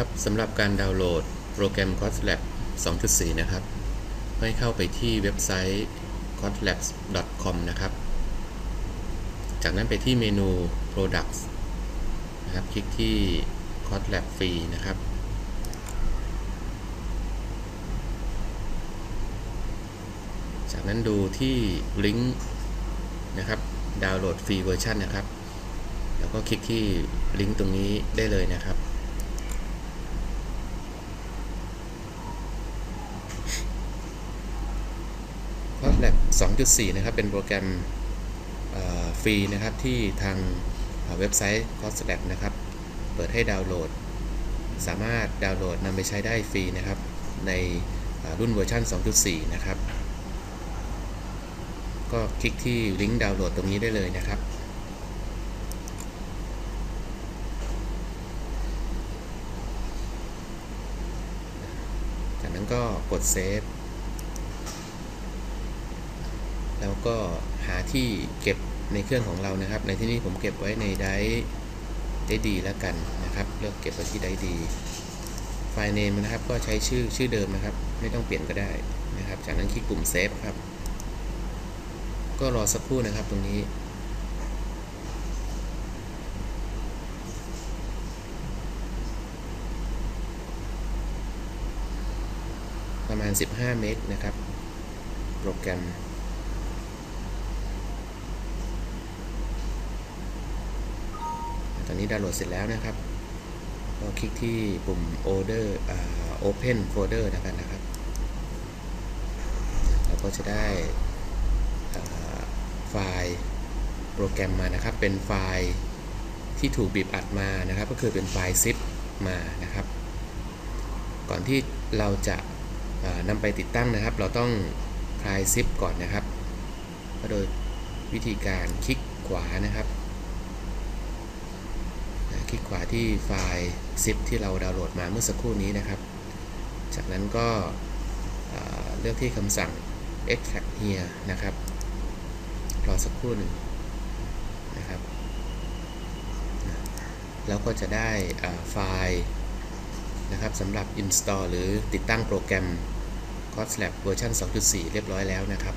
ครับสำหรับการดาวน์โหลดโปรแกรม Kotlab 2.4 นะครับ ให้เข้าไปที่เว็บไซต์ kotlabs.com นะครับ จากนั้นไปที่เมนู products นะครับ คลิกที่ Kotlab Free นะครับ จากนั้นดูที่ลิงก์นะครับ ดาวน์โหลดฟรีเวอร์ชันนะครับ แล้วก็คลิกที่ลิงก์ตรงนี้ได้เลยนะครับ Lab 2.4 นะครับ เป็นโปรแกรมฟรีนะครับ ที่ทางเว็บไซต์ Kotlab นะครับ เปิดให้ดาวน์โหลด สามารถดาวน์โหลดนำไปใช้ได้ฟรีนะครับ ในรุ่นเวอร์ชัน2.4 นะครับ ก็คลิกที่ลิงก์ดาวน์โหลดตรงนี้ได้เลยนะครับจากนั้นก็กดเซฟ แล้วก็หาที่เก็บในเครื่องของเรานะครับ ในที่นี้ผมเก็บไว้ในไดได้ดีแล้วกันนะครับ เลือกเก็บไว้ที่ไดดี ไฟล์เนมนะครับก็ใช้ชื่อชื่อเดิมนะครับ ไม่ต้องเปลี่ยนก็ได้นะครับ จากนั้นคลิกปุ่มเซฟครับ ก็รอสักครู่นะครับตรงนี้ประมาณ 15 เมกนะครับ โปรแกรม ตอ นนี้ดาวน์โหลดเสร็จแล้วนะครับก็คลิกที่ปุ่ม order open folder นะครับนะครับเราก็จะได้ไฟล์โปรแกรมมานะครับ เป็นไฟล์ที่ถูกบีบอัดมานะครับ ก็คือเป็นไฟล์ zip มานะครับ ก่อนที่เราจะนำไปติดตั้งนะครับ เราต้องคลาย zip ก่อนนะครับก็โดยวิธีการคลิกขวานะครับ ลิกขวาที่ไฟล์ zip ที่เราดาวน์โหลดมาเมื่อสักครู่นี้นะครับ จากนั้นก็เเลือกที่คำสั่ง extract here นะครับ รอสักครู่หนึ่งนะครับ แล้วก็จะได้ไฟล์นะครับสำหรับ install หรือติดตั้งโปรแกรม Kotlab เวอร์ชัน2.4 เรียบร้อยแล้วนะครับ